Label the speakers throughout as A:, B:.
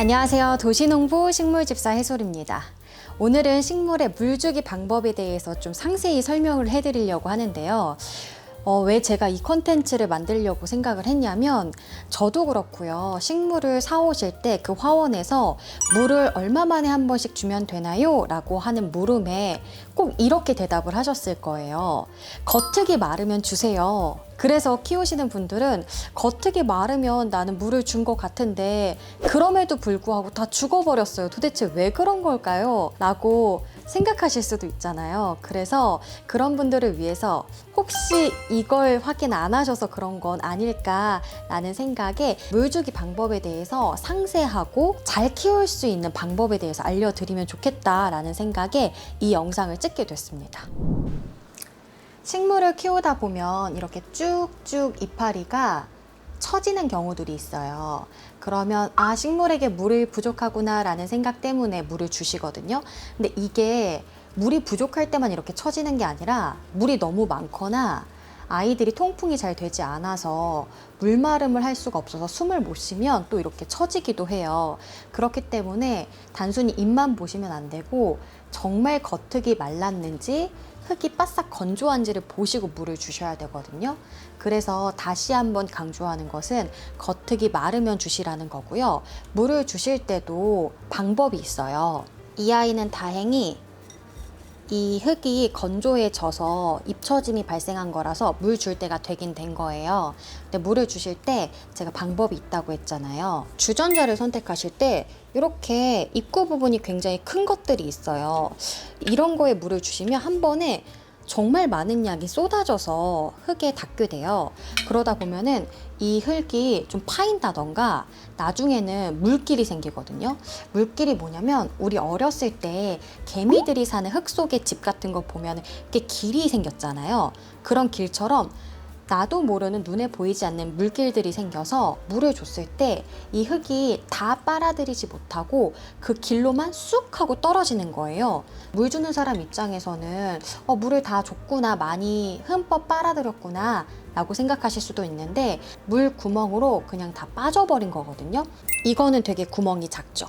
A: 안녕하세요. 도시농부 식물집사 해솔입니다. 오늘은 식물의 물주기 방법에 대해서 좀 상세히 설명을 해드리려고 하는데요. 어, 왜 제가 이 컨텐츠를 만들려고 생각을 했냐면 저도 그렇고요. 식물을 사오실 때 그 화원에서 물을 얼마 만에 한 번씩 주면 되나요? 라고 하는 물음에 꼭 이렇게 대답을 하셨을 거예요. 겉흙이 마르면 주세요. 그래서 키우시는 분들은 겉흙이 마르면 나는 물을 준 것 같은데 그럼에도 불구하고 다 죽어버렸어요. 도대체 왜 그런 걸까요? 라고 생각하실 수도 있잖아요. 그래서 그런 분들을 위해서 혹시 이걸 확인 안 하셔서 그런 건 아닐까라는 생각에 물주기 방법에 대해서 상세하고 잘 키울 수 있는 방법에 대해서 알려드리면 좋겠다라는 생각에 이 영상을 찍게 됐습니다. 식물을 키우다 보면 이렇게 쭉쭉 이파리가 처지는 경우들이 있어요. 그러면 아 식물에게 물이 부족하구나라는 생각 때문에 물을 주시거든요. 근데 이게 물이 부족할 때만 이렇게 처지는 게 아니라 물이 너무 많거나 아이들이 통풍이 잘 되지 않아서 물마름을 할 수가 없어서 숨을 못 쉬면 또 이렇게 처지기도 해요. 그렇기 때문에 단순히 잎만 보시면 안 되고 정말 겉흙이 말랐는지 흙이 바싹 건조한지를 보시고 물을 주셔야 되거든요. 그래서 다시 한번 강조하는 것은 겉흙이 마르면 주시라는 거고요. 물을 주실 때도 방법이 있어요. 이 아이는 다행히 이 흙이 건조해져서 입처짐이 발생한 거라서 물 줄 때가 되긴 된 거예요. 근데 물을 주실 때 제가 방법이 있다고 했잖아요. 주전자를 선택하실 때 이렇게 입구 부분이 굉장히 큰 것들이 있어요. 이런 거에 물을 주시면 한 번에 정말 많은 양이 쏟아져서 흙에 닿게 돼요. 그러다 보면은 이 흙이 좀 파인다던가 나중에는 물길이 생기거든요. 물길이 뭐냐면 우리 어렸을 때 개미들이 사는 흙 속의 집 같은 거 보면 이렇게 길이 생겼잖아요. 그런 길처럼 나도 모르는 눈에 보이지 않는 물길들이 생겨서 물을 줬을 때 이 흙이 다 빨아들이지 못하고 그 길로만 쑥 하고 떨어지는 거예요. 물 주는 사람 입장에서는 어, 물을 다 줬구나, 많이 흠뻑 빨아들였구나. 라고 생각하실 수도 있는데 물 구멍으로 그냥 다 빠져버린 거거든요. 이거는 되게 구멍이 작죠.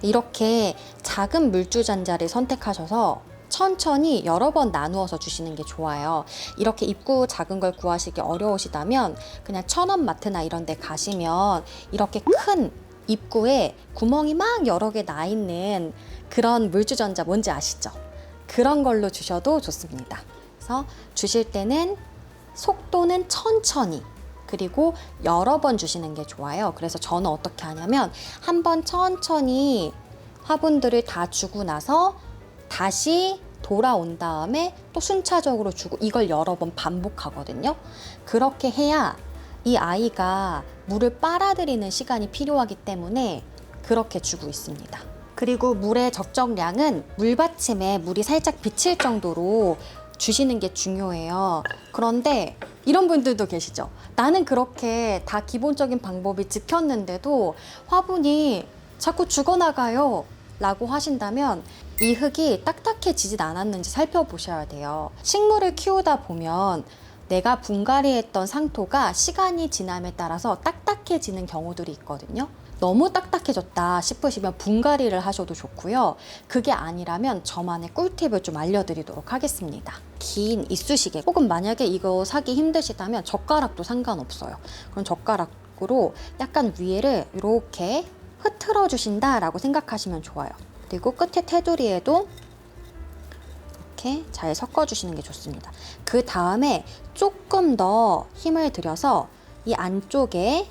A: 이렇게 작은 물주 잔자를 선택하셔서 천천히 여러 번 나누어서 주시는 게 좋아요. 이렇게 입구 작은 걸 구하시기 어려우시다면 그냥 천원 마트나 이런 데 가시면 이렇게 큰 입구에 구멍이 막 여러 개 나 있는 그런 물주전자 뭔지 아시죠? 그런 걸로 주셔도 좋습니다. 그래서 주실 때는 속도는 천천히 그리고 여러 번 주시는 게 좋아요. 그래서 저는 어떻게 하냐면 한 번 천천히 화분들을 다 주고 나서 다시 돌아온 다음에 또 순차적으로 주고 이걸 여러 번 반복하거든요. 그렇게 해야 이 아이가 물을 빨아들이는 시간이 필요하기 때문에 그렇게 주고 있습니다. 그리고 물의 적정량은 물받침에 물이 살짝 비칠 정도로 주시는 게 중요해요. 그런데 이런 분들도 계시죠. 나는 그렇게 다 기본적인 방법이 지켰는데도 화분이 자꾸 죽어나가요. 라고 하신다면 이 흙이 딱딱해지진 않았는지 살펴보셔야 돼요. 식물을 키우다 보면 내가 분갈이했던 상토가 시간이 지남에 따라서 딱딱해지는 경우들이 있거든요. 너무 딱딱해졌다 싶으시면 분갈이를 하셔도 좋고요. 그게 아니라면 저만의 꿀팁을 좀 알려드리도록 하겠습니다. 긴 이쑤시개 혹은 만약에 이거 사기 힘드시다면 젓가락도 상관없어요. 그럼 젓가락으로 약간 위에를 이렇게 흐트러 주신다라고 생각하시면 좋아요. 그리고 끝에 테두리에도 이렇게 잘 섞어 주시는 게 좋습니다. 그 다음에 조금 더 힘을 들여서 이 안쪽에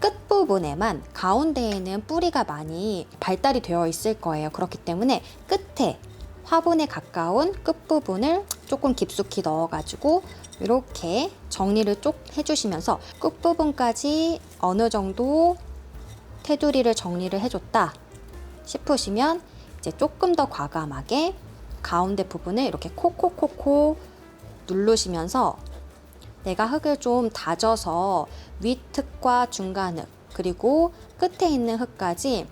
A: 끝부분에만 가운데에는 뿌리가 많이 발달이 되어 있을 거예요. 그렇기 때문에 끝에 화분에 가까운 끝부분을 조금 깊숙이 넣어가지고 이렇게 정리를 쭉 해주시면서 끝부분까지 어느 정도 테두리를 정리를 해줬다 싶으시면 이제 조금 더 과감하게 가운데 부분을 이렇게 콕콕콕콕 누르시면서 내가 흙을 좀 다져서 윗흙과 중간흙 그리고 끝에 있는 흙까지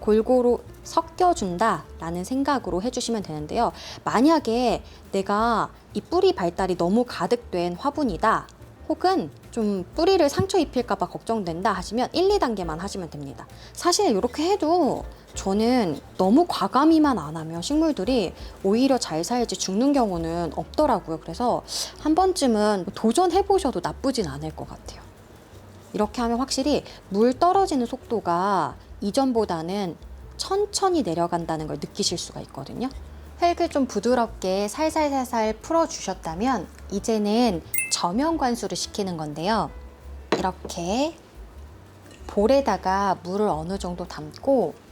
A: 골고루 섞여준다 라는 생각으로 해주시면 되는데요. 만약에 내가 이 뿌리 발달이 너무 가득된 화분이다 혹은 좀 뿌리를 상처 입힐까봐 걱정된다 하시면 1, 2단계만 하시면 됩니다. 사실 이렇게 해도 저는 너무 과감히만 안 하면 식물들이 오히려 잘 살지 죽는 경우는 없더라고요. 그래서 한 번쯤은 도전해 보셔도 나쁘진 않을 것 같아요. 이렇게 하면 확실히 물 떨어지는 속도가 이전보다는 천천히 내려간다는 걸 느끼실 수가 있거든요. 흙을 좀 부드럽게 살살살살 풀어주셨다면 이제는 저면 관수를 시키는 건데요. 이렇게 볼에다가 물을 어느 정도 담고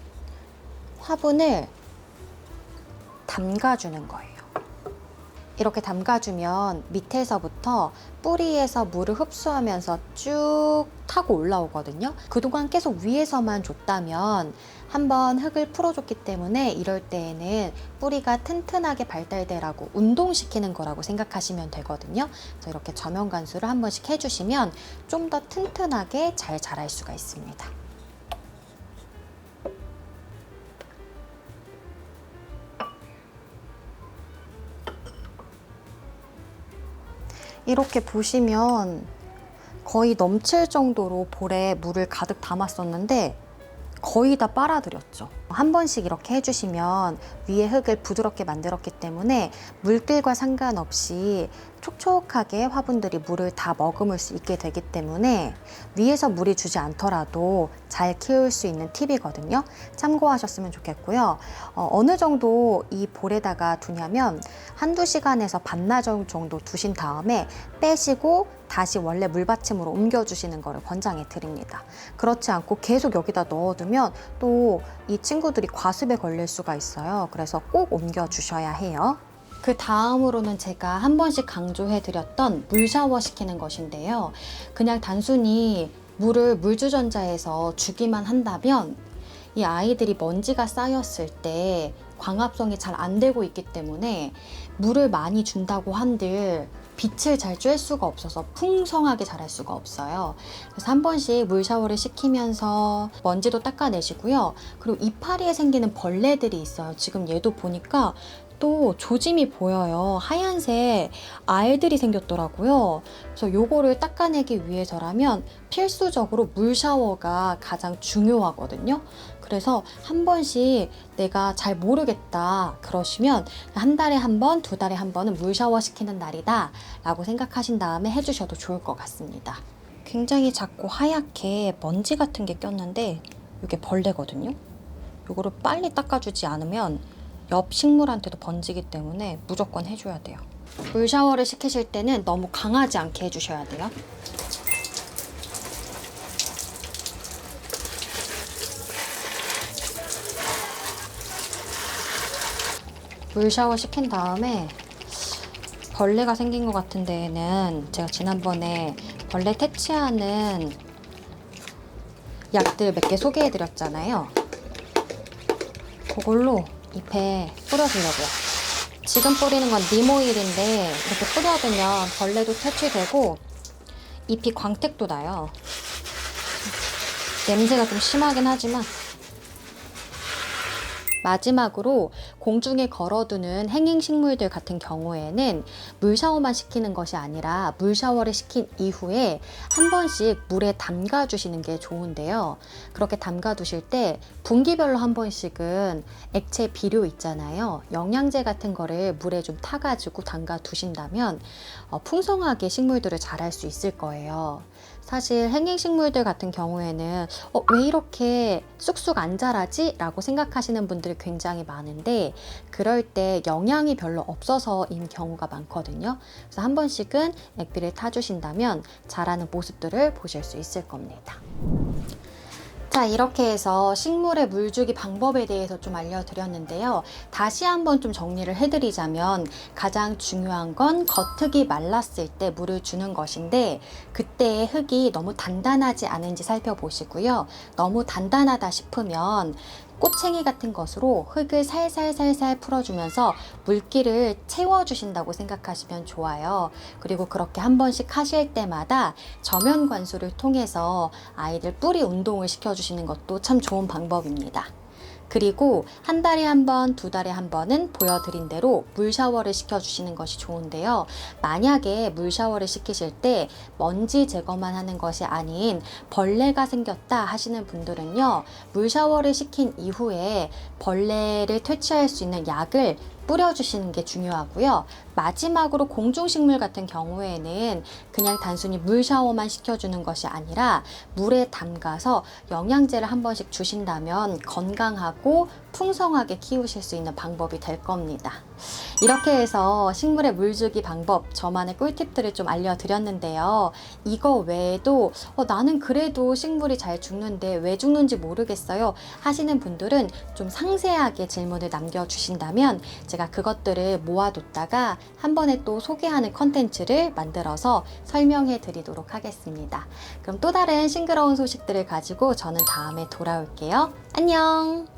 A: 화분을 담가주는 거예요. 이렇게 담가주면 밑에서부터 뿌리에서 물을 흡수하면서 쭉 타고 올라오거든요. 그동안 계속 위에서만 줬다면 한번 흙을 풀어줬기 때문에 이럴 때에는 뿌리가 튼튼하게 발달되라고 운동시키는 거라고 생각하시면 되거든요. 그래서 이렇게 저면 관수를 한 번씩 해주시면 좀 더 튼튼하게 잘 자랄 수가 있습니다. 이렇게 보시면 거의 넘칠 정도로 볼에 물을 가득 담았었는데 거의 다 빨아들였죠. 한 번씩 이렇게 해주시면 위에 흙을 부드럽게 만들었기 때문에 물길과 상관없이 촉촉하게 화분들이 물을 다 머금을 수 있게 되기 때문에 위에서 물이 주지 않더라도 잘 키울 수 있는 팁이거든요. 참고하셨으면 좋겠고요. 어, 느 정도 이 볼에다가 두냐면 한두 시간에서 반나절 정도 두신 다음에 빼시고 다시 원래 물받침으로 옮겨주시는 것을 권장해 드립니다. 그렇지 않고 계속 여기다 넣어두면 또 이 친구 들이 과습에 걸릴 수가 있어요. 그래서 꼭 옮겨주셔야 해요. 그 다음으로는 제가 한 번씩 강조해 드렸던 물 샤워 시키는 것인데요. 그냥 단순히 물을 물주전자에서 주기만 한다면 이 아이들이 먼지가 쌓였을 때 광합성이 잘 안 되고 있기 때문에 물을 많이 준다고 한들 빛을 잘 쬐 수가 없어서 풍성하게 자랄 수가 없어요. 그래서 한 번씩 물 샤워를 시키면서 먼지도 닦아내시고요. 그리고 이파리에 생기는 벌레들이 있어요. 지금 얘도 보니까 또 조짐이 보여요. 하얀색 알들이 생겼더라고요. 그래서 요거를 닦아내기 위해서라면 필수적으로 물 샤워가 가장 중요하거든요. 그래서 한 번씩 내가 잘 모르겠다 그러시면 한 달에 한 번, 두 달에 한 번은 물 샤워 시키는 날이다 라고 생각하신 다음에 해주셔도 좋을 것 같습니다. 굉장히 작고 하얗게 먼지 같은 게 꼈는데 이게 벌레거든요. 요거를 빨리 닦아주지 않으면 옆 식물한테도 번지기 때문에 무조건 해줘야 돼요. 물 샤워를 시키실 때는 너무 강하지 않게 해주셔야 돼요. 물 샤워 시킨 다음에 벌레가 생긴 것 같은 데에는 제가 지난번에 벌레 퇴치하는 약들 몇 개 소개해 드렸잖아요. 그걸로 잎에 뿌려주려고요. 지금 뿌리는 건 니모일인데 이렇게 뿌려두면 벌레도 퇴치되고 잎이 광택도 나요. 냄새가 좀 심하긴 하지만 마지막으로 공중에 걸어두는 행잉 식물들 같은 경우에는 물 샤워만 시키는 것이 아니라 물 샤워를 시킨 이후에 한 번씩 물에 담가 주시는 게 좋은데요. 그렇게 담가 두실 때 분기별로 한 번씩은 액체 비료 있잖아요. 영양제 같은 거를 물에 좀 타가지고 담가 두신다면 어, 풍성하게 식물들을 자랄 수 있을 거예요. 사실 행잉식물들 같은 경우에는 어, 왜 이렇게 쑥쑥 안 자라지? 라고 생각하시는 분들이 굉장히 많은데 그럴 때 영양이 별로 없어서인 경우가 많거든요. 그래서 한 번씩은 액비를 타주신다면 자라는 모습들을 보실 수 있을 겁니다. 자, 이렇게 해서 식물의 물 주기 방법에 대해서 좀 알려드렸는데요. 다시 한번 좀 정리를 해드리자면 가장 중요한 건 겉흙이 말랐을 때 물을 주는 것인데 그때의 흙이 너무 단단하지 않은지 살펴보시고요. 너무 단단하다 싶으면 꼬챙이 같은 것으로 흙을 살살살살 풀어주면서 물기를 채워주신다고 생각하시면 좋아요. 그리고 그렇게 한 번씩 하실 때마다 저면 관수를 통해서 아이들 뿌리 운동을 시켜주시는 것도 참 좋은 방법입니다. 그리고 한 달에 한 번, 두 달에 한 번은 보여드린 대로 물 샤워를 시켜주시는 것이 좋은데요. 만약에 물 샤워를 시키실 때 먼지 제거만 하는 것이 아닌 벌레가 생겼다 하시는 분들은요, 물 샤워를 시킨 이후에 벌레를 퇴치할 수 있는 약을 뿌려주시는 게 중요하고요. 마지막으로 공중식물 같은 경우에는 그냥 단순히 물 샤워만 시켜주는 것이 아니라 물에 담가서 영양제를 한 번씩 주신다면 건강하고 풍성하게 키우실 수 있는 방법이 될 겁니다. 이렇게 해서 식물에 물 주기 방법, 저만의 꿀팁들을 좀 알려드렸는데요. 이거 외에도 어, 나는 그래도 식물이 잘 죽는데 왜 죽는지 모르겠어요 하시는 분들은 좀 상세하게 질문을 남겨주신다면 제가 그것들을 모아뒀다가 한 번에 또 소개하는 컨텐츠를 만들어서 설명해 드리도록 하겠습니다. 그럼 또 다른 싱그러운 소식들을 가지고 저는 다음에 돌아올게요. 안녕!